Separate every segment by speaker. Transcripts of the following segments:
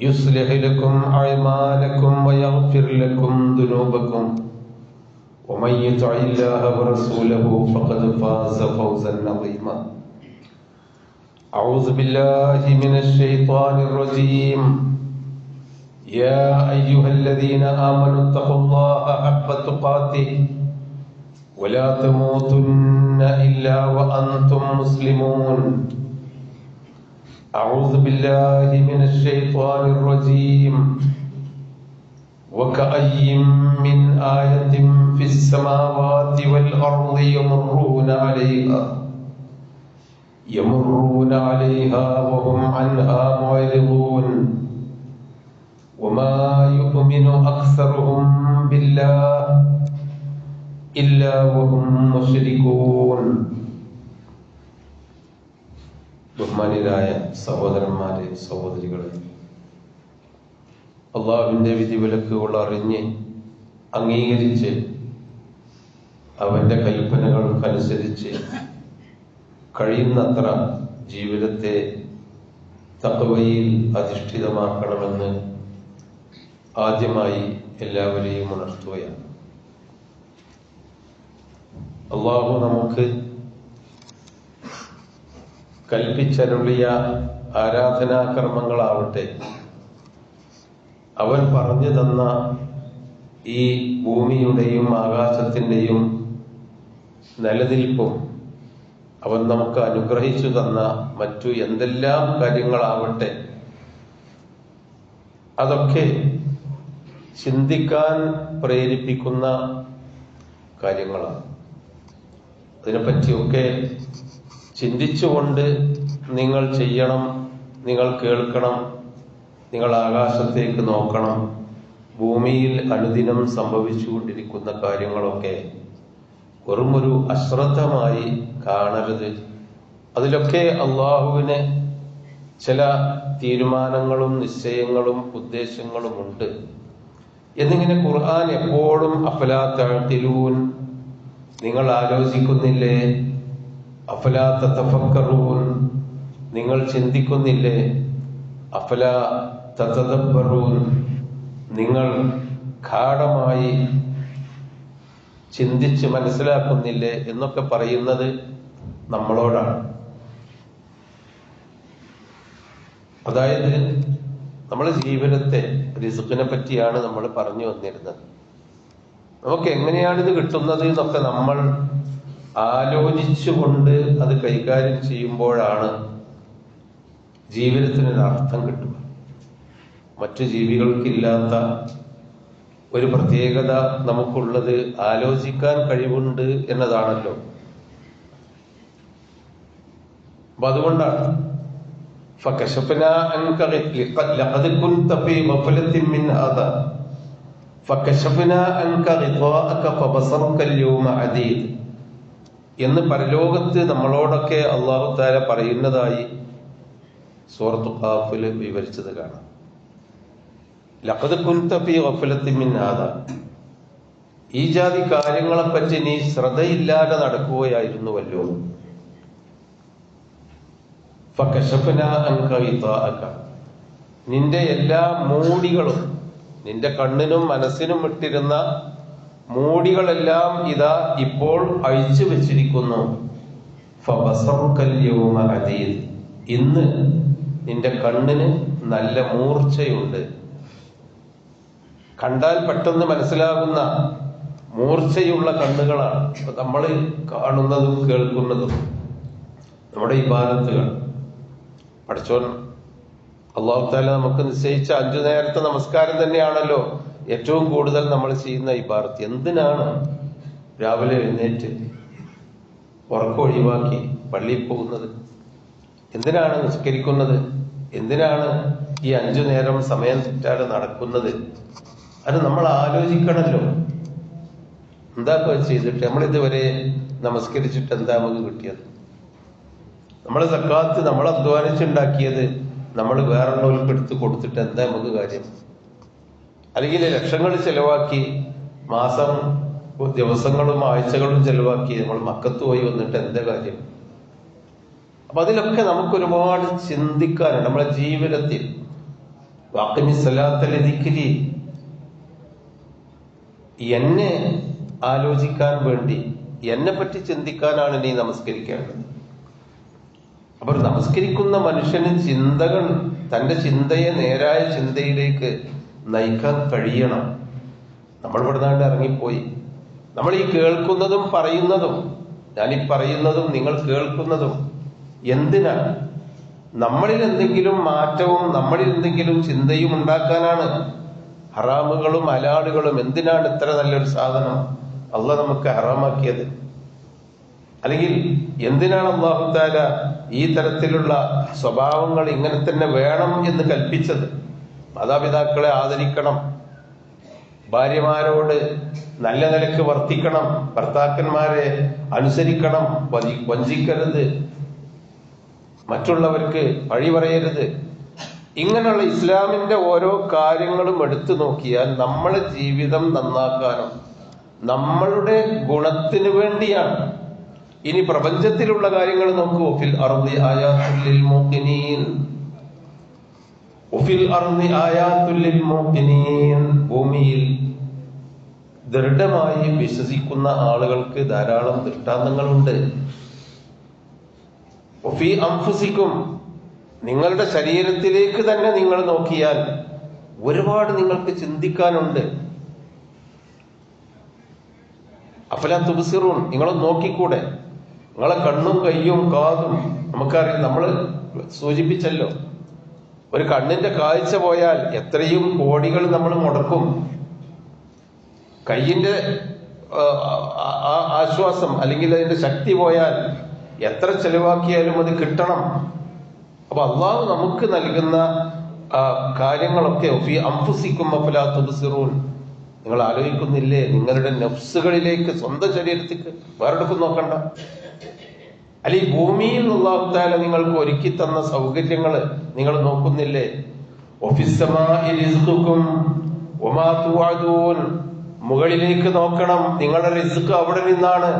Speaker 1: يصلح لكم أعمالكم ويغفر لكم ذنوبكم. ومن يطع الله ورسوله فقد فاز فوزا عظيما. أعوذ بالله من الشيطان الرجيم. يا أيها الذين آمنوا اتقوا الله حق تقاته. ولا تموتن إلا وأنتم مسلمون. أعوذ بالله من الشيطان الرجيم. وكأي من آية في السماوات والأرض يمرون عليها يمرون عليها وهم عنها معرضون. وما يؤمن أكثرهم بالله إلا وهم مشركون. ബഹുമാനിതരായ സഹോദരന്മാരെ സഹോദരികളെ. അള്ളാഹുവിന്റെ വിധിവിലക്കുകൾ അറിഞ്ഞ് അംഗീകരിച്ച് അവന്റെ കൽപ്പനകൾക്കനുസരിച്ച് കഴിയുന്നത്ര ജീവിതത്തെ തക്കവയിൽ അധിഷ്ഠിതമാക്കണമെന്ന് ആദ്യമായി എല്ലാവരെയും ഉണർത്തുകയാണ്. അള്ളാഹു നമുക്ക് കൽപ്പിച്ചരുളിയ ആരാധനാകർമ്മങ്ങളാവട്ടെ. അവൻ പറഞ്ഞു തന്ന ഈ ഭൂമിയുടെയും ആകാശത്തിന്റെയും നിലനിൽപ്പും അവൻ നമുക്ക് അനുഗ്രഹിച്ചു തന്ന മറ്റു എന്തെല്ലാം കാര്യങ്ങളാവട്ടെ. അതൊക്കെ ചിന്തിക്കാൻ പ്രേരിപ്പിക്കുന്ന കാര്യങ്ങളാണ്. അതിനെപ്പറ്റിയൊക്കെ ചിന്തിച്ചുകൊണ്ട് നിങ്ങൾ ചെയ്യണം നിങ്ങൾ കേൾക്കണം നിങ്ങൾ ആകാശത്തേക്ക് നോക്കണം. ഭൂമിയിൽ അനുദിനം സംഭവിച്ചുകൊണ്ടിരിക്കുന്ന കാര്യങ്ങളൊക്കെ വെറുമൊരു അശ്രദ്ധമായി കാണരുത്. അതിലൊക്കെ അള്ളാഹുവിന് ചില തീരുമാനങ്ങളും നിശ്ചയങ്ങളും ഉദ്ദേശങ്ങളുമുണ്ട് എന്നിങ്ങനെ ഖുർആൻ എപ്പോഴും അഫലാ തഴത്തിലൂൻ നിങ്ങൾ ആലോചിക്കുന്നില്ലേ? അഫല തഫക്കറൂൻ നിങ്ങൾ ചിന്തിക്കുന്നില്ലേ? അഫല തതദബ്ബറൂൻ. നിങ്ങൾ ഗാഠമായി ചിന്തിച്ച് മനസ്സിലാക്കുന്നില്ലേ എന്നൊക്കെ പറയുന്നത് നമ്മളോടാണ്. അതായത് നമ്മുടെ ജീവിതത്തെ റിസുഖിനെ പറ്റിയാണ് നമ്മൾ പറഞ്ഞു വന്നിരുന്നത്. നമുക്ക് എങ്ങനെയാണിത് കിട്ടുന്നത് എന്നൊക്കെ നമ്മൾ ആലോചിച്ചുകൊണ്ട് അത് കൈകാര്യം ചെയ്യുമ്പോഴാണ് ജീവിതത്തിനൊരു അർത്ഥം കിട്ടുക മറ്റു ജീവികൾക്കില്ലാത്ത ഒരു പ്രത്യേകത നമുക്കുള്ളത് ആലോചിക്കാൻ കഴിവുണ്ട് എന്നതാണല്ലോ അപ്പൊ അതുകൊണ്ടാണ് فكشفنا عنك لقد لقد كنت في غفلة من هذا فكشفنا عنك غطاءك فبصرك اليوم عديد എന്ന് പരലോകത്ത് നമ്മളോടൊക്കെ അള്ളാഹു താര പറയുന്നതായി സൂറത്തു ഖാഫിൽ വിവരിച്ചത് കാണാം. ലഖദ് കുൻത ഫീ ഗഫലത്തിൻ മിൻ ഹാദാ. ഈ ജാതി കാര്യങ്ങളെപ്പറ്റി നീ ശ്രദ്ധയില്ലാതെ നടക്കുകയായിരുന്നുവല്ലോ നിന്റെ എല്ലാ മൂടികളും നിന്റെ കണ്ണിനും മനസ്സിനും ഇട്ടിരുന്ന മൂടികളെല്ലാം ഇതാ ഇപ്പോൾ അഴിച്ചു വെച്ചിരിക്കുന്നു. അദീദ്. ഇന്ന് നിന്റെ കണ്ണിന് നല്ല മൂർച്ചയുണ്ട്. കണ്ടാൽ പെട്ടെന്ന് മനസ്സിലാകുന്ന മൂർച്ചയുള്ള കണ്ണുകളാണ് ഇപ്പൊ നമ്മൾ കാണുന്നതും കേൾക്കുന്നതും നമ്മുടെ ഇബാദത്തുകൾ. പഠിച്ചോൻ അള്ളാഹു താല നമുക്ക് നിശ്ചയിച്ച അഞ്ചു നേരത്തെ നമസ്കാരം തന്നെയാണല്ലോ. ഏറ്റവും കൂടുതൽ നമ്മൾ ചെയ്യുന്ന ഈ ഇബാദത്ത് എന്തിനാണ് രാവിലെ എഴുന്നേറ്റ് ഉറക്കം ഒഴിവാക്കി പള്ളിയിൽ പോകുന്നത്? എന്തിനാണ് നിസ്കരിക്കുന്നത്? എന്തിനാണ് ഈ അഞ്ചു നേരം സമയം തെറ്റാതെ നടക്കുന്നത്? അത് നമ്മൾ ആലോചിക്കണമല്ലോ എന്താ ചെയ്തിട്ട്? നമ്മൾ ഇതുവരെ നമസ്കരിച്ചിട്ട് എന്താ നമുക്ക് കിട്ടിയത്? നമ്മളെ സക്കാത്ത് നമ്മൾ അധ്വാനിച്ചുണ്ടാക്കിയത് നമ്മൾ വേറെ ഉള്ളവർക്ക് എടുത്ത് കൊടുത്തിട്ട് എന്താ നമുക്ക് കാര്യം? അല്ലെങ്കിൽ ലക്ഷങ്ങൾ ചെലവാക്കി മാസം ദിവസങ്ങളും ആഴ്ചകളും ചെലവാക്കി നമ്മൾ മക്കത്ത് പോയി വന്നിട്ട് എന്താ കാര്യം? അപ്പൊ അതിലൊക്കെ നമുക്ക് ഒരുപാട് ചിന്തിക്കാനുണ്ട്. നമ്മുടെ ജീവിതത്തിൽ വാക്കിമി സലാത്തലെ ദിക്കിരി എന്നെ ആലോചിക്കാൻ വേണ്ടി എന്നെ പറ്റി ചിന്തിക്കാനാണ് നീ നമസ്കരിക്കേണ്ടത്. അപ്പോൾ നമസ്കരിക്കുന്ന മനുഷ്യന് ചിന്തകൾ തന്റെ ചിന്തയെ നേരായ ചിന്തയിലേക്ക് നയിക്കാൻ കഴിയണം. നമ്മൾ ഇവിടെ നാട്ടിൽ ഇറങ്ങിപ്പോയി. നമ്മൾ ഈ കേൾക്കുന്നതും പറയുന്നതും ഈ പറയുന്നതും നിങ്ങൾ കേൾക്കുന്നതും എന്തിനാണ് നമ്മളിൽ എന്തെങ്കിലും മാറ്റവും നമ്മളിൽ എന്തെങ്കിലും ചിന്തയും ഉണ്ടാക്കാനാണ് ഹറാമുകളും അലാടുകളും എന്തിനാണ് ഇത്ര നല്ലൊരു സാധനം അല്ല നമുക്ക് ഹറാമാക്കിയത്? അല്ലെങ്കിൽ എന്തിനാണ് അള്ളാഹുദാല ഈ തരത്തിലുള്ള സ്വഭാവങ്ങൾ ഇങ്ങനെ തന്നെ വേണം എന്ന് കൽപ്പിച്ചത്? മാതാപിതാക്കളെ ആദരിക്കണം. ഭാര്യമാരോട് നല്ല നിലയ്ക്ക് വർത്തിക്കണം. ഭർത്താക്കന്മാരെ അനുസരിക്കണം. വഞ്ചി- വഞ്ചിക്കരുത്. മറ്റുള്ളവർക്ക് വഴി പറയരുത്. ഇങ്ങനെയുള്ള ഇസ്ലാമിന്റെ ഓരോ കാര്യങ്ങളും എടുത്തു നോക്കിയാൽ നമ്മളെ ജീവിതം നന്നാക്കാനും നമ്മളുടെ ഗുണത്തിന് വേണ്ടിയാണ്. ഇനി പ്രപഞ്ചത്തിലുള്ള കാര്യങ്ങൾ നോക്കൂ ഫിൽ അർദി ആയാത്തുൽ മുഖിനീൻ ഒഫിൽ അർദി ആയാത്തുൽ മുഖിനീൻ ഭൂമിയിൽ ദൃഢമായി വിശ്വസിക്കുന്ന ആളുകൾക്ക് ധാരാളം ദൃഷ്ടാന്തങ്ങളുണ്ട്. ഒഫി അംഫുസിക്കും നിങ്ങളുടെ ശരീരത്തിലേക്ക് തന്നെ നിങ്ങൾ നോക്കിയാൽ ഒരുപാട് നിങ്ങൾക്ക് ചിന്തിക്കാനുണ്ട്. അഫല തുബസിറൂൺ നിങ്ങൾ നോക്കിക്കൂടെ? നിങ്ങളെ കണ്ണും കയ്യും കാതും നമുക്കറിയാം നമ്മൾ സൂചിപ്പിച്ചല്ലോ. ഒരു കണ്ണിന്റെ കാഴ്ച പോയാൽ എത്രയും കോടികൾ നമ്മൾ മുടക്കും. കയ്യിന്റെ ആശ്വാസം അല്ലെങ്കിൽ അതിന്റെ ശക്തി പോയാൽ എത്ര ചെലവാക്കിയാലും അത് കിട്ടണം. അപ്പൊ അള്ളാഹു നമുക്ക് നൽകുന്ന കാര്യങ്ങളൊക്കെ ഫി അംഫുസിക്കും അഫലാ തുബ്സിറൂൻ. നിങ്ങൾ ആലോചിക്കുന്നില്ലേ നിങ്ങളുടെ നഫ്സുകളിലേക്ക് സ്വന്തം ശരീരത്തേക്ക് വേറെടുക്കും നോക്കണ്ട. അല്ലെ ഭൂമിയിൽ നിന്നുള്ള നിങ്ങൾക്ക് ഒരുക്കി തന്ന സൗകര്യങ്ങൾ നിങ്ങൾ നോക്കുന്നില്ലേ? മുകളിലേക്ക് നോക്കണം നിങ്ങളുടെ റിസ്ക് അവിടെ നിന്നാണ്.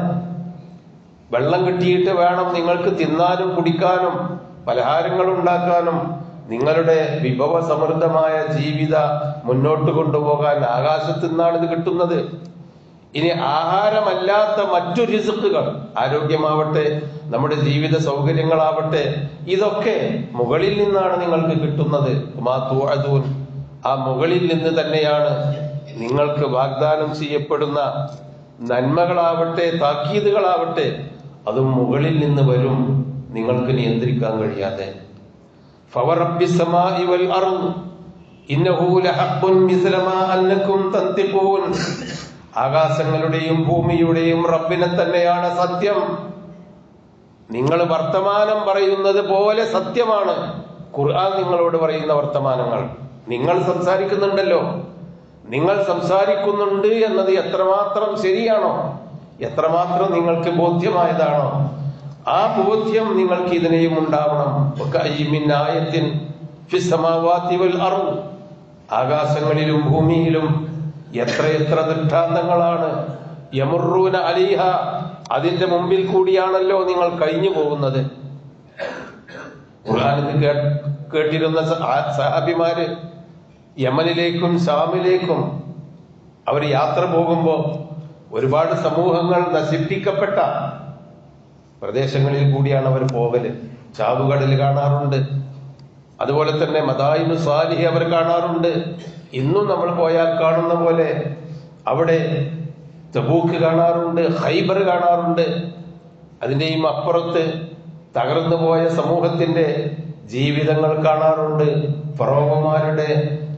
Speaker 1: വെള്ളം കിട്ടിയിട്ട് വേണം നിങ്ങൾക്ക് തിന്നാനും കുടിക്കാനും പലഹാരങ്ങൾ ഉണ്ടാക്കാനും. നിങ്ങളുടെ വിഭവ സമൃദ്ധമായ ജീവിത മുന്നോട്ട് കൊണ്ടുപോകാൻ ആകാശത്തു നിന്നാണ് ഇത് കിട്ടുന്നത്. ഇനി ആഹാരമല്ലാത്ത മറ്റു റിസുക്കുകൾ ആരോഗ്യമാവട്ടെ നമ്മുടെ ജീവിത സൗകര്യങ്ങളാവട്ടെ ഇതൊക്കെ മുകളിൽ നിന്നാണ് നിങ്ങൾക്ക് കിട്ടുന്നത്. ആ മുകളിൽ നിന്ന് തന്നെയാണ് നിങ്ങൾക്ക് വാഗ്ദാനം ചെയ്യപ്പെടുന്ന നന്മകളാവട്ടെ താക്കീതുകളാവട്ടെ അതും മുകളിൽ നിന്ന് വരും. നിങ്ങൾക്ക് നിയന്ത്രിക്കാൻ കഴിയാതെ. ഇന്നഹു ലഹഖുൻ മിസ്ല മാ അന്നകും തന്തിഖൂൻ. ആകാശങ്ങളുടെയും ഭൂമിയുടെയും റബ്ബിനെ തന്നെയാണ് സത്യം. നിങ്ങൾ വർത്തമാനം പറയുന്നത് പോലെ സത്യമാണ്. ഖുർആൻ നിങ്ങളോട് പറയുന്ന വർത്തമാനങ്ങൾ. നിങ്ങൾ സംസാരിക്കുന്നുണ്ടല്ലോ. നിങ്ങൾ സംസാരിക്കുന്നുണ്ട് എന്നത് എത്രമാത്രം ശരിയാണോ? എത്രമാത്രം നിങ്ങൾക്ക് ബോധ്യമായതാണോ? ആ ബോധ്യം നിങ്ങൾക്ക് ഇതിനെയും ഉണ്ടാവണം. ആകാശങ്ങളിലും ഭൂമിയിലും എത്രയെത്ര ദൃഷ്ടാന്തങ്ങളാണ് യമുറൂന അലിഹ അതിന്റെ മുമ്പിൽ കൂടിയാണല്ലോ നിങ്ങൾ കഴിഞ്ഞു പോകുന്നത്. ഖുർആാനിൽ കേട്ടിരുന്ന സഹാബിമാര് യമനിലേക്കും ഷാമിലേക്കും അവർ യാത്ര പോകുമ്പോ ഒരുപാട് സമൂഹങ്ങൾ നശിപ്പിക്കപ്പെട്ട പ്രദേശങ്ങളിൽ കൂടിയാണ് അവർ പോകൽ ചാവുകടൽ കാണാറുണ്ട്. അതുപോലെ തന്നെ മദായിനു സാലിഹി അവർ കാണാറുണ്ട്. ഇന്നും നമ്മൾ പോയാൽ കാണുന്ന പോലെ അവിടെ തബൂക്ക് കാണാറുണ്ട് ഹൈബർ കാണാറുണ്ട്. അതിന്റെയും അപ്പുറത്ത് തകർന്നു പോയ സമൂഹത്തിന്റെ ജീവിതങ്ങൾ കാണാറുണ്ട്. ഫറോവമാരുടെ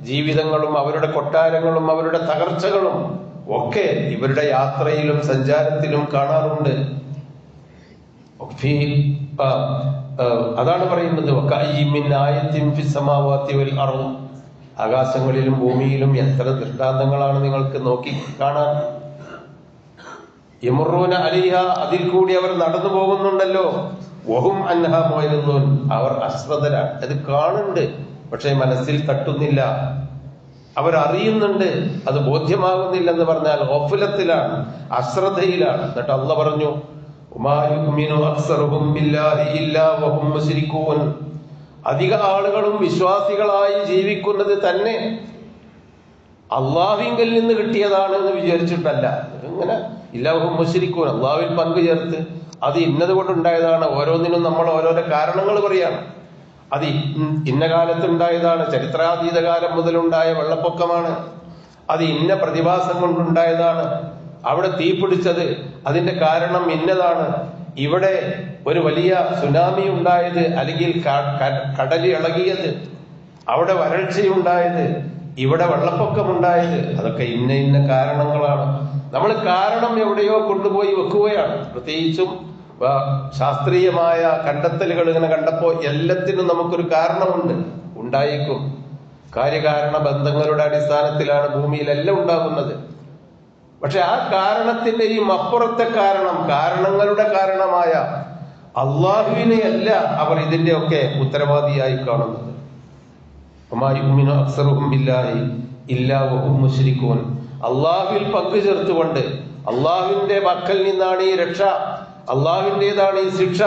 Speaker 1: ജീവിതങ്ങളും അവരുടെ കൊട്ടാരങ്ങളും അവരുടെ തകർച്ചകളും ഒക്കെ ഇവരുടെ യാത്രയിലും സഞ്ചാരത്തിലും കാണാറുണ്ട്. അതാണ് പറയുന്നത്. ആകാശങ്ങളിലും ഭൂമിയിലും എത്ര ദൃഷ്ടാന്തങ്ങളാണ് നിങ്ങൾക്ക് നോക്കി കാണാൻ? യമുറൂന അലിഹ അതിൽ കൂടി അവർ നടന്നു പോകുന്നുണ്ടല്ലോ. വഹും അൻഹ പോയിരുന്നു അവർ അശ്രദ്ധരാണ്. അത് കാണുന്നുണ്ട് പക്ഷെ മനസ്സിൽ തട്ടുന്നില്ല. അവർ അറിയുന്നുണ്ട് അത് ബോധ്യമാകുന്നില്ലെന്ന് പറഞ്ഞാൽ ഓഫുലത്തിലാണ് അശ്രദ്ധയിലാണ്. എന്നിട്ട് അന്ന് പറഞ്ഞു അധിക ആളുകളും വിശ്വാസികളായി ജീവിക്കുന്നത് തന്നെ അള്ളാഹിങ്കൽ നിന്ന് കിട്ടിയതാണ് എന്ന് വിചാരിച്ചിട്ടല്ല. ഇങ്ങനെ ഇല്ലാഹും മുശരിക്കൂൻ. അള്ളാഹുവിൽ പങ്കു ചേർത്ത് അത് ഇന്നത് കൊണ്ടുണ്ടായതാണ്. ഓരോന്നിനും നമ്മൾ ഓരോരോ കാരണങ്ങൾ പറയാണ്. അത് ഇന്ന ഇന്ന കാലത്തുണ്ടായതാണ്. ചരിത്രാതീത കാലം മുതലുണ്ടായ വെള്ളപ്പൊക്കമാണ്. അത് ഇന്ന പ്രതിഭാസം കൊണ്ടുണ്ടായതാണ്. അവിടെ തീ പിടിച്ചത് അതിന്റെ കാരണം ഇന്നതാണ്. ഇവിടെ ഒരു വലിയ സുനാമി ഉണ്ടായത് അല്ലെങ്കിൽ ക- ക- ഇളകിയത് അവിടെ വരൾച്ചയുണ്ടായത് ഇവിടെ വെള്ളപ്പൊക്കമുണ്ടായത് അതൊക്കെ ഇന്ന ഇന്ന കാരണങ്ങളാണ്. നമ്മൾ കാരണം എവിടെയോ കൊണ്ടുപോയി വെക്കുകയാണ്. പ്രത്യേകിച്ചും ശാസ്ത്രീയമായ കണ്ടെത്തലുകൾ ഇങ്ങനെ കണ്ടപ്പോ എല്ലാത്തിനും നമുക്കൊരു കാരണമുണ്ട്. ഉണ്ടായിക്കും. കാര്യകാരണ ബന്ധങ്ങളുടെ അടിസ്ഥാനത്തിലാണ് ഭൂമിയിലെല്ലാം ഉണ്ടാകുന്നത്. പക്ഷെ ആ കാരണത്തിന്റെയും അപ്പുറത്തെ കാരണം കാരണങ്ങളുടെ കാരണമായ അള്ളാഹുവിനെയല്ല അവർ ഇതിന്റെയൊക്കെ ഉത്തരവാദിയായി കാണുന്നത്. അള്ളാഹുവിൽ പങ്കു ചേർത്തുകൊണ്ട് അള്ളാഹുവിന്റെ പക്കൽ നിന്നാണ് ഈ രക്ഷ അള്ളാഹുവിന്റെതാണ് ഈ ശിക്ഷ.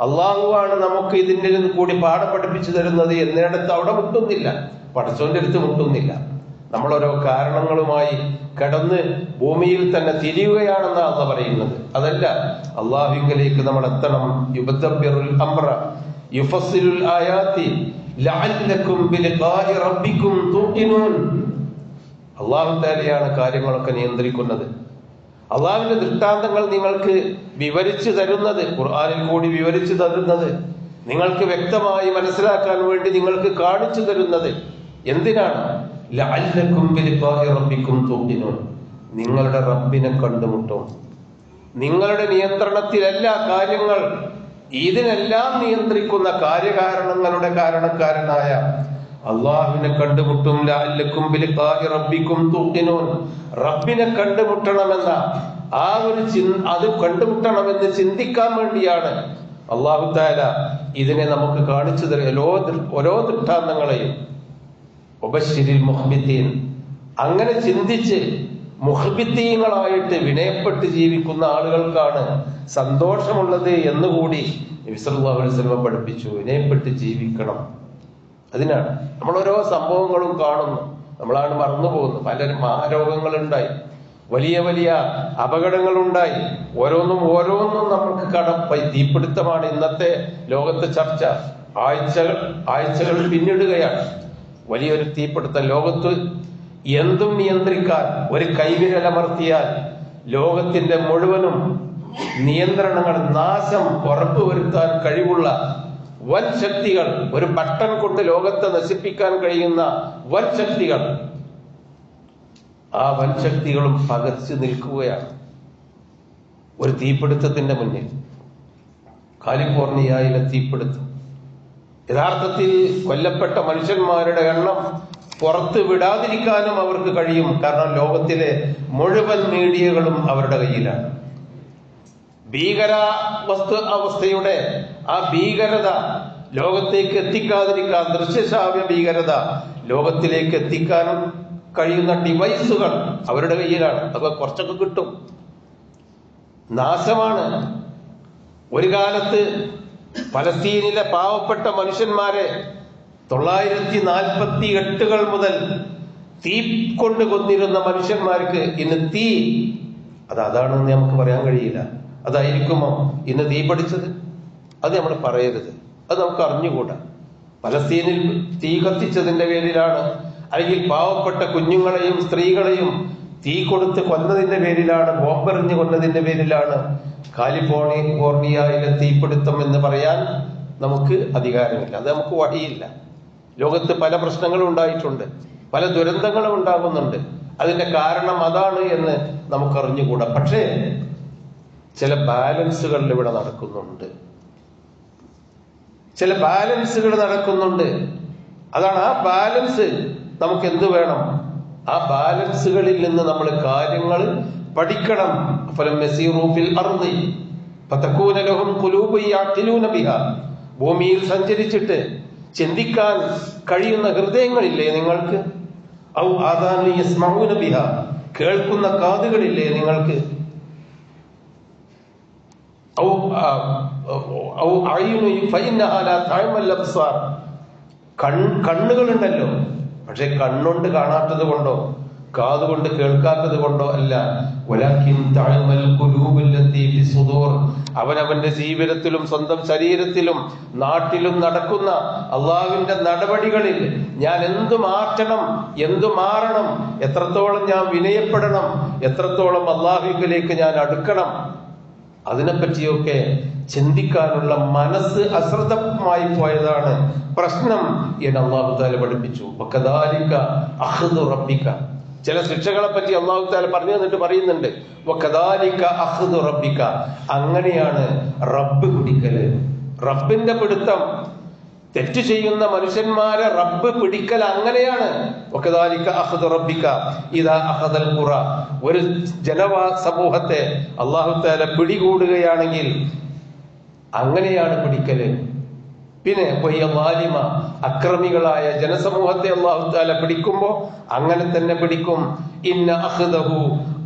Speaker 1: അള്ളാഹുവാണ് നമുക്ക് ഇതിന്റെ കൂടി പാഠം പഠിപ്പിച്ചു തരുന്നത് എന്നിടത്ത് അവിടെ മുട്ടുന്നില്ല. പടച്ചോന്റെ അടുത്ത് മുട്ടുന്നില്ല. നമ്മൾ ഓരോ കാരണങ്ങളുമായി കടന്ന് ഭൂമിയിൽ തന്നെ തിരിയുകയാണെന്നാണ് അന്ന് പറയുന്നത്. അതല്ല അള്ളാഹുങ്കലേക്ക് നമ്മൾ എത്തണം റബ്ബിക്കും തൂഖിനൂൻ അള്ളാഹു കാര്യങ്ങളൊക്കെ നിയന്ത്രിക്കുന്നത്. അള്ളാഹുവിന്റെ ദൃഷ്ടാന്തങ്ങൾ നിങ്ങൾക്ക് വിവരിച്ചു തരുന്നത് ഖുർആാനിൽ കൂടി വിവരിച്ചു തരുന്നത് നിങ്ങൾക്ക് വ്യക്തമായി മനസ്സിലാക്കാൻ വേണ്ടി നിങ്ങൾക്ക് കാണിച്ചു തരുന്നത് എന്തിനാണ്? നിങ്ങളുടെ റബ്ബിനെ കണ്ടുമുട്ടും. നിങ്ങളുടെ നിയന്ത്രണത്തിലല്ല കാര്യങ്ങൾ. ഇതിനെല്ലാം നിയന്ത്രിക്കുന്ന കാര്യകാരണങ്ങളുടെ കാരണക്കാരനായ അള്ളാഹുവിനെ കണ്ടുമുട്ടും. ലാല്ലക്കും തൂഖിനൂൻ റബ്ബിനെ കണ്ടുമുട്ടണമെന്ന ആ ഒരു അത് കണ്ടുമുട്ടണമെന്ന് ചിന്തിക്കാൻ വേണ്ടിയാണ് അള്ളാഹു താല ഇതിനെ നമുക്ക് കാണിച്ചു തരും ഓരോ ഓരോ ദൃഷ്ടാന്തങ്ങളെയും. ഉപശിരിൽ മുഹബിദ്ദീൻ അങ്ങനെ ചിന്തിച്ച് മുഹബിദ്ദീങ്ങളായിട്ട് വിനയപ്പെട്ട് ജീവിക്കുന്ന ആളുകൾക്കാണ് സന്തോഷമുള്ളത് എന്നുകൂടി വസല്ലം പഠിപ്പിച്ചു. വിനയപ്പെട്ട് ജീവിക്കണം. അതിനാണ് നമ്മൾ ഓരോ സംഭവങ്ങളും കാണുന്നു. നമ്മളാണ് മറന്നു പോകുന്നത് പലരും മഹാരോഗങ്ങളുണ്ടായി വലിയ വലിയ അപകടങ്ങൾ അപകടങ്ങളുണ്ടായി. ഓരോന്നും ഓരോന്നും നമുക്ക് കടപ്പ തീപിടുത്തമാണ് ഇന്നത്തെ ലോകത്തെ ചർച്ച. ആഴ്ചകൾ ആഴ്ചകൾ പിന്നിടുകയാണ്. വലിയൊരു തീപിടുത്തം. ലോകത്ത് എന്തും നിയന്ത്രിക്കാൻ ഒരു കൈവിരലമർത്തിയാൽ ലോകത്തിന്റെ മുഴുവനും നിയന്ത്രണങ്ങൾ നാശം ഉറപ്പുവരുത്താൻ കഴിവുള്ള വൻ ശക്തികൾ ഒരു ബട്ടൺ കൊണ്ട് ലോകത്തെ നശിപ്പിക്കാൻ കഴിയുന്ന വൻ ശക്തികൾ. ആ വൻ ശക്തികളും പകച്ചു നിൽക്കുകയാണ്. ഒരു തീപിടുത്തത്തിന്റെ മുന്നിൽ. കാലിഫോർണിയയിലെ തീപിടുത്തം. യഥാർത്ഥത്തിൽ കൊല്ലപ്പെട്ട മനുഷ്യന്മാരുടെ എണ്ണം പുറത്ത് വിടാതിരിക്കാനും അവർക്ക് കഴിയും. കാരണം ലോകത്തിലെ മുഴുവൻ മീഡിയകളും അവരുടെ കയ്യിലാണ്. ഭീകര വസ്തു അവസ്ഥയുടെ ആ ഭീകരത ലോകത്തേക്ക് എത്തിക്കാതിരിക്കാൻ ദൃശ്യശ്രാവ്യ ഭീകരത ലോകത്തിലേക്ക് എത്തിക്കാൻ കഴിയുന്ന ഡിവൈസുകൾ അവരുടെ കയ്യിലാണ്. അതൊക്കെ കുറച്ചൊക്കെ കിട്ടും. നാശമാണ്. ഒരു കാലത്ത് പലസ്തീനിലെ പാവപ്പെട്ട മനുഷ്യന്മാരെ തൊള്ളായിരത്തി നാൽപ്പത്തി എട്ടുകൾ മുതൽ തീ കൊണ്ട് കൊന്നിരുന്ന മനുഷ്യന്മാർക്ക് ഇന്ന് തീ അത് അതാണെന്ന് നമുക്ക് പറയാൻ കഴിയില്ല. അതായിരിക്കുമോ ഇന്ന് തീ പഠിച്ചത് അത് നമ്മൾ പറയരുത്. അത് നമുക്ക് അറിഞ്ഞുകൂടാ. പലസ്തീനിൽ തീ കത്തിച്ചതിന്റെ പേരിലാണ് അല്ലെങ്കിൽ പാവപ്പെട്ട കുഞ്ഞുങ്ങളെയും സ്ത്രീകളെയും തീ കൊടുത്ത് കൊന്നതിന്റെ പേരിലാണ് ബോംബെറിഞ്ഞ് കൊന്നതിന്റെ പേരിലാണ് കാലിഫോർണിയയിലെ തീപിടുത്തം എന്ന് പറയാൻ നമുക്ക് അധികാരമില്ല. അത് നമുക്ക് വഴിയില്ല. ലോകത്ത് പല പ്രശ്നങ്ങളും ഉണ്ടായിട്ടുണ്ട്. പല ദുരന്തങ്ങളും ഉണ്ടാകുന്നുണ്ട്. അതിന്റെ കാരണം അതാണ് എന്ന് നമുക്ക് അറിഞ്ഞുകൂടാ പക്ഷേ ചില ബാലൻസുകൾ ഇവിടെ നടക്കുന്നുണ്ട്. ചില ബാലൻസുകൾ നടക്കുന്നുണ്ട്. അതാണ് ആ ബാലൻസ് നമുക്ക് എന്ത് വേണം? ആ ബാലൻസുകളിൽ നിന്ന് നമ്മൾ കാര്യങ്ങൾ പഠിക്കണം. ഫലം ഭൂമിയിൽ സഞ്ചരിച്ചിട്ട് ചിന്തിക്കാൻ കഴിയുന്ന ഹൃദയങ്ങളില്ലേ നിങ്ങൾക്ക്? ഔ കേൾക്കുന്ന കാതുകളില്ലേ നിങ്ങൾക്ക്? ഔ ഔ അബ്സാർ. കൺ കണ്ണുകളുണ്ടല്ലോ. പക്ഷെ കണ്ണുണ്ട് കാണാത്തത് കൊണ്ടോ? കാതുകൊണ്ട് കേൾക്കാത്തത് കൊണ്ടോ അല്ല. അവനവന്റെ ജീവിതത്തിലും സ്വന്തം ശരീരത്തിലും നാട്ടിലും നടക്കുന്ന അള്ളാഹുവിന്റെ നടപടികളിൽ ഞാൻ എന്തു മാറ്റണം എന്തു മാറണം എത്രത്തോളം ഞാൻ വിനയപ്പെടണം എത്രത്തോളം അള്ളാഹുവിലേക്ക് ഞാൻ അടുക്കണം അതിനെപ്പറ്റിയൊക്കെ ചിന്തിക്കാനുള്ള മനസ്സ് അശ്രദ്ധമായി പോയതാണ് പ്രശ്നം എന്ന് അള്ളാഹു താല പഠിപ്പിച്ചു. ചില ശിക്ഷകളെ പറ്റി അള്ളാഹു താല പറഞ്ഞു തന്നിട്ട് പറയുന്നുണ്ട്. റബ്ബിക്ക അങ്ങനെയാണ് റബ്ബ് പിടിക്കൽ. റബ്ബിന്റെ പിടുത്തം. തെറ്റ് ചെയ്യുന്ന മനുഷ്യന്മാരെ റബ്ബ് പിടിക്കൽ അങ്ങനെയാണ്. റബ്ബിക്ക ഇതാ ഖുറ. ഒരു ജനവാ സമൂഹത്തെ അള്ളാഹു താല പിടികൂടുകയാണെങ്കിൽ അങ്ങനെയാണ് പിടിക്കൽ. പിന്നെ വാലിമ അക്രമികളായ ജനസമൂഹത്തെ അള്ളാഹു താല പിടിക്കുമ്പോ അങ്ങനെ തന്നെ പിടിക്കും. ഇന്ന അഹ്ദഹു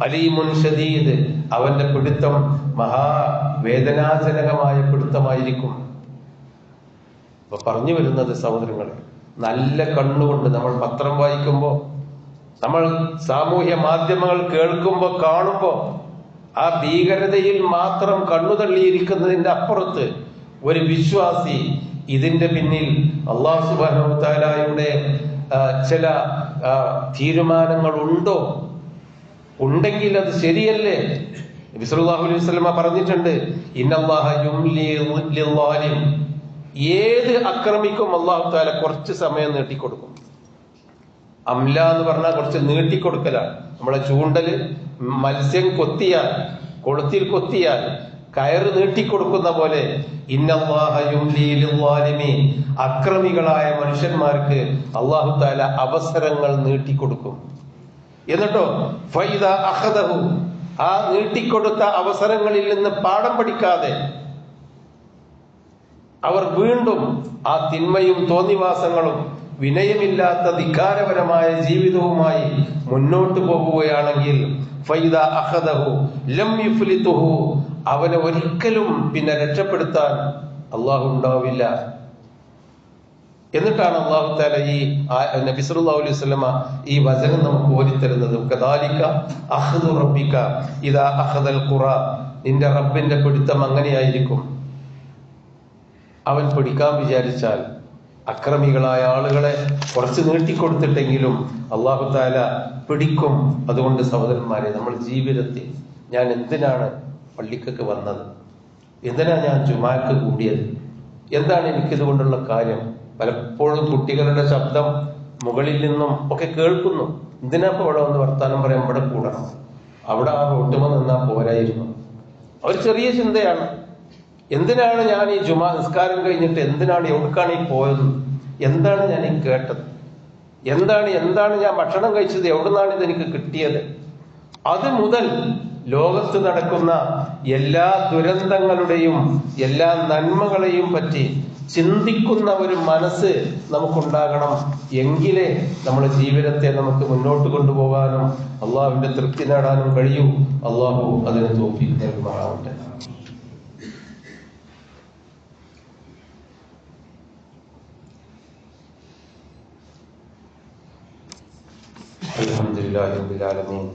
Speaker 1: അലീമുൻ ഷദീദ്. അവന്റെ പിടുത്തം മഹാവേദനാജനകമായ പിടുത്തമായിരിക്കും. അപ്പൊ പറഞ്ഞു വരുന്നത് സഹോദരങ്ങളെ നല്ല കണ്ണുകൊണ്ട് നമ്മൾ പത്രം വായിക്കുമ്പോ നമ്മൾ സാമൂഹ്യ മാധ്യമങ്ങൾ കേൾക്കുമ്പോ കാണുമ്പോ ആ ഭീകരതയിൽ മാത്രം കണ്ണു തള്ളിയിരിക്കുന്നതിന്റെ അപ്പുറത്ത് ഒരു വിശ്വാസി ഇതിന്റെ പിന്നിൽ അള്ളാഹു സുബാനുത്താലായുടെ ചില തീരുമാനങ്ങൾ ഉണ്ടോ ഉണ്ടെങ്കിൽ അത് ശരിയല്ലേ? നബി അലൈഹി വസല്ലമ പറഞ്ഞിട്ടുണ്ട് ഏത് അക്രമിക്കും അള്ളാഹു താല കുറച്ച് സമയം നീട്ടിക്കൊടുക്കും. അംല എന്ന് പറഞ്ഞാൽ കുറച്ച് നീട്ടിക്കൊടുക്കലാണ്. നമ്മളെ ചൂണ്ടൽ മത്സ്യം കൊത്തിയാൽ കൊളുത്തിൽ കൊത്തിയാൽ കയറ് നീട്ടിക്കൊടുക്കുന്ന പോലെ. അക്രമികളായ മനുഷ്യന്മാർക്ക് അള്ളാഹു താല അവസരങ്ങൾ നീട്ടിക്കൊടുക്കും എന്നിട്ടോ ഫൈദ അഹദഹു ആ നീട്ടിക്കൊടുത്ത അവസരങ്ങളിൽ നിന്ന് പാഠം പഠിക്കാതെ അവർ വീണ്ടും ആ തിന്മയും തോന്നിവാസങ്ങളും വിനയമില്ലാത്ത ധിക്കാരപരമായ ജീവിതവുമായി മുന്നോട്ട് പോകുകയാണെങ്കിൽ ഫൈദ അഹദഹു ലം യുഫ്ലിതുഹു അവനെ ഒരിക്കലും പിന്നെ രക്ഷപ്പെടുത്താൻ അള്ളാഹു ഉണ്ടാവില്ല. എന്നിട്ടാണ് അള്ളാഹു താല ഈ നബിസുല്ലാ അലൈഹി വസല്ലമ ഈ വചനം നമുക്ക് ഓരിത്തരുന്നത് കദാലിക്ക അഹ്ദു റബ്ബിക ഇതാ അഹദൽ ഖുറ. നിന്റെ റബ്ബിന്റെ പിടുത്തം അങ്ങനെയായിരിക്കും. അവൻ പിടിക്കാൻ വിചാരിച്ചാൽ അക്രമികളായ ആളുകളെ കുറച്ച് നീട്ടിക്കൊടുത്തിട്ടെങ്കിലും അള്ളാഹു താല പിടിക്കും. അതുകൊണ്ട് സഹോദരന്മാരെ നമ്മൾ ജീവിതത്തിൽ ഞാൻ എന്തിനാണ് പള്ളിക്കൊക്കെ വന്നത്. എന്തിനാ ഞാൻ ജുമാക്ക് കൂടിയത്? എന്താണ് എനിക്കിതുകൊണ്ടുള്ള കാര്യം? പലപ്പോഴും കുട്ടികളുടെ ശബ്ദം മുകളിൽ നിന്നും ഒക്കെ കേൾക്കുന്നു. എന്തിനാ ഇപ്പൊ ഇവിടെ വന്ന് വർത്താനം പറയാൻ ഇവിടെ കൂടണം? അവിടെ ആ റോട്ടുമ നിന്നാ പോരായിരുന്നു. ഒരു ചെറിയ ചിന്തയാണ്. എന്തിനാണ് ഞാൻ ഈ ജുമാ നിസ്കാരം കഴിഞ്ഞിട്ട് എന്തിനാണ് എവിടേക്കാണ് ഈ പോയത്? എന്താണ് ഞാൻ ഈ കേട്ടത്? എന്താണ് എന്താണ് ഞാൻ ഭക്ഷണം കഴിച്ചത്? എവിടുന്നാണ് ഇത് എനിക്ക് കിട്ടിയത്? അത് മുതൽ ലോകത്ത് നടക്കുന്ന എല്ലാ ദുരന്തങ്ങളുടെയും എല്ലാ നന്മകളെയും പറ്റി ചിന്തിക്കുന്ന ഒരു മനസ്സ് നമുക്കുണ്ടാകണം എങ്കിലേ നമ്മുടെ ജീവിതത്തെ നമുക്ക് മുന്നോട്ട് കൊണ്ടുപോകാനും അള്ളാഹുവിന്റെ തൃപ്തി നേടാനും കഴിയൂ അള്ളാഹു അതിന് തോപ്പി നൽകുമാറാവട്ടെ الحمد لله رب العالمين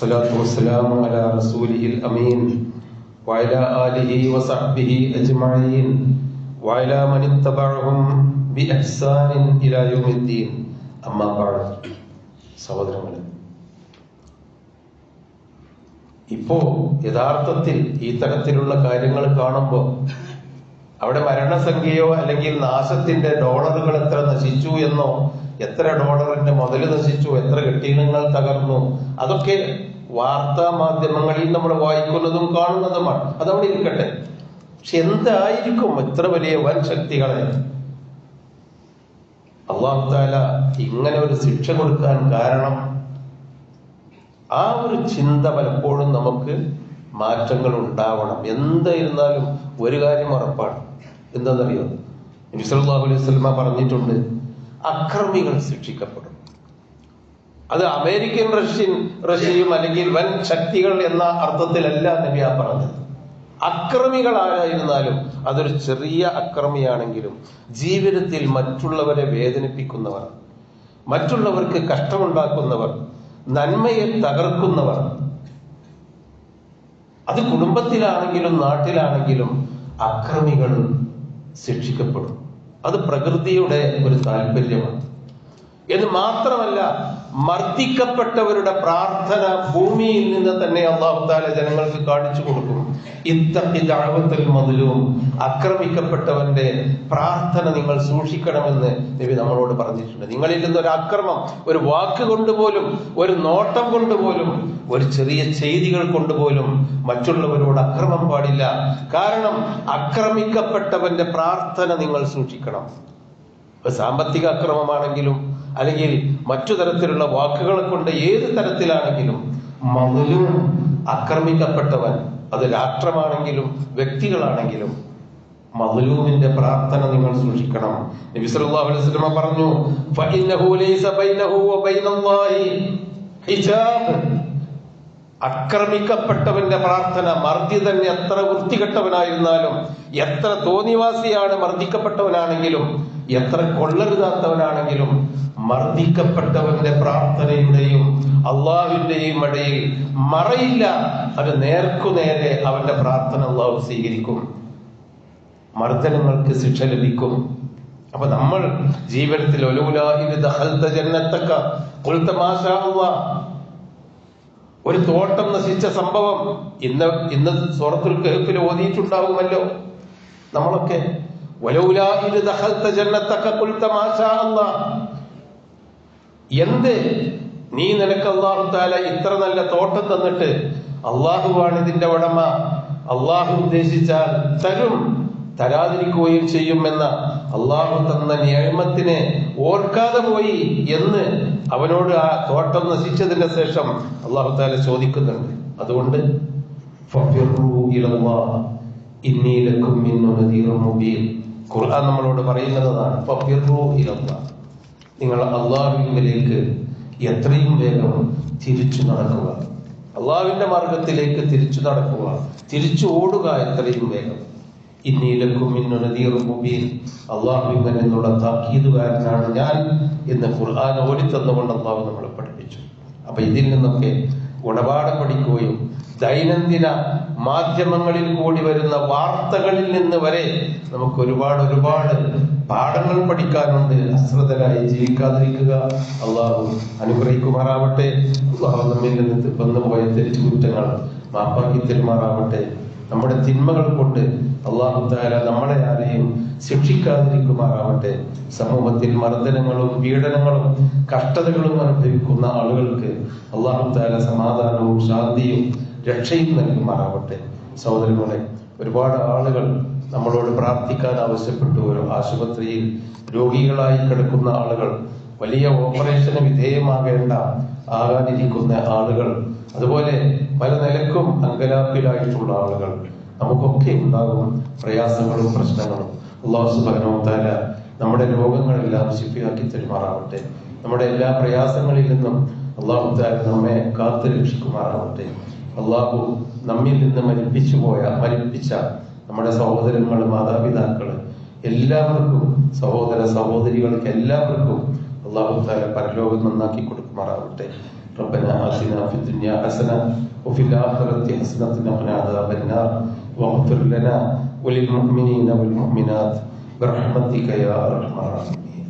Speaker 1: والصلاة والسلام على رسوله الأمين وعلى آله وصحبه أجمعين وعلى من اتبعهم بإحسان إلى يوم الدين أما بعد സഹോദരങ്ങളെ ഇപ്പോ യഥാർത്ഥത്തിൽ ഈ തരത്തിലുള്ള കാര്യങ്ങൾ കാണുമ്പോൾ അവിടെ മരണസംഖ്യയോ അല്ലെങ്കിൽ നാശത്തിന്റെ ഡോളറുകൾ എത്ര നശിച്ചു എന്നോ എത്ര ഡോളറിന്റെ മുതൽ നശിച്ചു എത്ര കെട്ടിടങ്ങൾ തകർന്നു അതൊക്കെ വാർത്താ മാധ്യമങ്ങളിൽ നമ്മൾ വായിക്കുന്നതും കാണുന്നതുമാണ്. അതവിടെ ഇരിക്കട്ടെ. പക്ഷെ എന്തായിരിക്കും ഇത്ര വലിയ വൻ ശക്തികളെ? അള്ളാഹു താല ഇങ്ങനെ ഒരു ശിക്ഷ കൊടുക്കാൻ കാരണം ആ ഒരു ചിന്ത പലപ്പോഴും നമുക്ക് മാറ്റങ്ങൾ ഉണ്ടാവണം. എന്തായിരുന്നാലും ഒരു കാര്യം ഉറപ്പാണ്. എന്താണെന്നറിയോ? നബി സല്ലല്ലാഹു അലൈഹി വസല്ലം പറഞ്ഞിട്ടുണ്ട് അക്രമികൾ ശിക്ഷിക്കപ്പെടും. അത് അമേരിക്കൻ റഷ്യൻ റഷ്യയും അല്ലെങ്കിൽ വൻ ശക്തികൾ എന്ന അർത്ഥത്തിലല്ല നബി ആ പറഞ്ഞത്. അക്രമികൾ ആരായിരുന്നാലും അതൊരു ചെറിയ അക്രമിയാണെങ്കിലും ജീവിതത്തിൽ മറ്റുള്ളവരെ വേദനിപ്പിക്കുന്നവർ മറ്റുള്ളവർക്ക് കഷ്ടമുണ്ടാക്കുന്നവർ നന്മയെ തകർക്കുന്നവർ അത് കുടുംബത്തിലാണെങ്കിലും നാട്ടിലാണെങ്കിലും അക്രമികൾ ശിക്ഷിക്കപ്പെടും. അത് പ്രകൃതിയുടെ ഒരു താല്പര്യമാണ്. എന്ന് മാത്രമല്ല മർദ്ദിക്കപ്പെട്ടവരുടെ പ്രാർത്ഥന ഭൂമിയിൽ നിന്ന് തന്നെ അള്ളാഹുത്താല ജനങ്ങൾക്ക് കാണിച്ചു കൊടുക്കും ഇത്തത്തിൽ മതിലും അക്രമിക്കപ്പെട്ടവന്റെ പ്രാർത്ഥന നിങ്ങൾ സൂക്ഷിക്കണമെന്ന് നബി നമ്മളോട് പറഞ്ഞിട്ടുണ്ട്. നിങ്ങളിൽ നിന്ന് ഒരു അക്രമം ഒരു വാക്ക് കൊണ്ടുപോലും ഒരു നോട്ടം കൊണ്ടുപോലും ഒരു ചെറിയ ചെയ്തികൾ കൊണ്ടുപോലും മറ്റുള്ളവരോട് അക്രമം പാടില്ല. കാരണം അക്രമിക്കപ്പെട്ടവന്റെ പ്രാർത്ഥന നിങ്ങൾ സൂക്ഷിക്കണം. സാമ്പത്തിക അക്രമമാണെങ്കിലും അല്ലെങ്കിൽ മറ്റു തരത്തിലുള്ള വാക്കുകൾ കൊണ്ട് ഏത് തരത്തിലാണെങ്കിലും മതിലും ആക്രമിക്കപ്പെട്ടവൻ അത് രാഷ്ട്രമാണെങ്കിലും വ്യക്തികളാണെങ്കിലും മദ്ലൂമിന്റെ പ്രാർത്ഥന നിങ്ങൾ സൂക്ഷിക്കണം. അലൈഹി പറഞ്ഞു ഫഇന്നഹു ലൈസ ബൈനഹു വബൈനല്ലാഹി ആക്രമിക്കപ്പെട്ടവന്റെ പ്രാർത്ഥന മർദ്ദിതൻ എത്ര വൃത്തികെട്ടവനായിരുന്നാലും എത്ര തോന്നിവാസിയാണ് മർദ്ദിക്കപ്പെട്ടവനാണെങ്കിലും എത്ര കൊള്ളരുതാത്തവനാണെങ്കിലും മർദ്ദിക്കപ്പെട്ടവന്റെ പ്രാർത്ഥനയുടെയും അള്ളാഹുവിന്റെയും ഇടയിൽ മറയില്ല. അത് നേർക്കുനേരെ അവന്റെ പ്രാർത്ഥന അള്ളാഹു സ്വീകരിക്കും. മർദ്ദനങ്ങൾക്ക് ശിക്ഷ ലഭിക്കും. അപ്പൊ നമ്മൾ ജീവിതത്തിൽ ഒലുലാഹിന് ദഖൽത ജന്നത്തക്ക. ഖുൽത മാഷാ അല്ലാഹ് ഒരു തോട്ടം നശിച്ച സംഭവം ഇന്ന് ഇന്ന് സൂറത്തുൽ കഹഫിൽ ഓതിയിട്ടുണ്ടാവുമല്ലോ നമ്മളൊക്കെ എന്ത്? നീ നിനക്ക് അള്ളാഹു താല ഇത്ര നല്ല തോട്ടം തന്നിട്ട് അള്ളാഹുവാണ് ഇതിന്റെ ഉടമ. അള്ളാഹു ഉദ്ദേശിച്ചാൽ തരും തരാതിരിക്കുകയും ചെയ്യുമെന്ന അള്ളാഹു തന്ന നിയമത്തിനെ ഓർക്കാതെ പോയി എന്ന് അവനോട് ആ തോട്ടം നശിച്ചതിന് ശേഷം അള്ളാഹു താല ചോദിക്കുന്നുണ്ട് അതുകൊണ്ട്? ഖുർആൻ നമ്മളോട് പറയുന്നതാണ് നിങ്ങൾ അള്ളാഹുവിലേക്ക് എത്രയും വേഗം തിരിച്ചു നടക്കുക. അള്ളാഹുവിന്റെ മാർഗത്തിലേക്ക് തിരിച്ചു നടക്കുക. തിരിച്ചു ഓടുക എത്രയും വേഗം. അള്ളാഹുവിൻ എന്നുള്ള താക്കീതുകാരനാണ് ഞാൻ എന്ന് ഖുർആൻ ഓടിത്തന്നുകൊണ്ട് അള്ളാഹു നമ്മളെ പഠിപ്പിച്ചു. അപ്പൊ ഇതിൽ നിന്നൊക്കെ ഗുണപാഠം പഠിക്കുകയും ദൈനംദിന മാധ്യമങ്ങളിൽ കൂടി വരുന്ന വാർത്തകളിൽ നിന്ന് വരെ നമുക്ക് ഒരുപാട് ഒരുപാട് പാഠങ്ങൾ പഠിക്കാനുണ്ട്. അശ്രദ്ധരായി ജീവിക്കാതിരിക്കുക. അള്ളാഹു അനുഗ്രഹിക്കുമാറാവട്ടെ. അള്ളാഹു നമ്മിൽ നിന്ന് വന്നുപോയ തെരിച്ചു കുറ്റങ്ങൾ മാപ്പാക്കി തെരുമാറാവട്ടെ. നമ്മുടെ തിന്മകൾ കൊണ്ട് അള്ളാഹു താര നമ്മളെ ആരെയും ശിക്ഷിക്കാതിരിക്കുമാറാവട്ടെ. സമൂഹത്തിൽ മർദ്ദനങ്ങളും പീഡനങ്ങളും കഷ്ടതകളും അനുഭവിക്കുന്ന ആളുകൾക്ക് അള്ളാഹു താര സമാധാനവും ശാന്തിയും രക്ഷയും നൽകുമാറാവട്ടെ. സഹോദരങ്ങളെ ഒരുപാട് ആളുകൾ നമ്മളോട് പ്രാർത്ഥിക്കാൻ ആവശ്യപ്പെട്ടു. ഒരു ആശുപത്രിയിൽ രോഗികളായി കിടക്കുന്ന ആളുകൾ വലിയ ഓപ്പറേഷന് വിധേയമാകേണ്ട ആകാനിരിക്കുന്ന ആളുകൾ അതുപോലെ പല നിലക്കും അങ്കലാപ്പിലായിട്ടുള്ള ആളുകൾ. നമുക്കൊക്കെ ഉണ്ടാകും പ്രയാസങ്ങളും പ്രശ്നങ്ങളും അള്ളാഹു സുബാനോ താല നമ്മുടെ രോഗങ്ങളെല്ലാം ശിഫിയാക്കി തെരുമാറാവട്ടെ. നമ്മുടെ എല്ലാ പ്രയാസങ്ങളിൽ നിന്നും അള്ളാഹു താല നമ്മെ കാത്തു രക്ഷിക്കുമാറാവട്ടെ. അള്ളാഹു നമ്മിൽ നിന്ന് മരിപ്പിച്ചു പോയ മരിപ്പിച്ച നമ്മുടെ സഹോദരങ്ങൾ മാതാപിതാക്കൾ എല്ലാവർക്കും സഹോദര സഹോദരികൾക്ക് എല്ലാവർക്കും അള്ളാഹു താല പരലോകം നന്നാക്കി കൊടുക്കുമാറാവട്ടെ. ربنا آتنا في الدنيا حسنة وفي الآخرة حسنة وقنا عذاب النار. واغفر لنا وللمؤمنين والمؤمنات برحمتك يا أرحم الراحمين.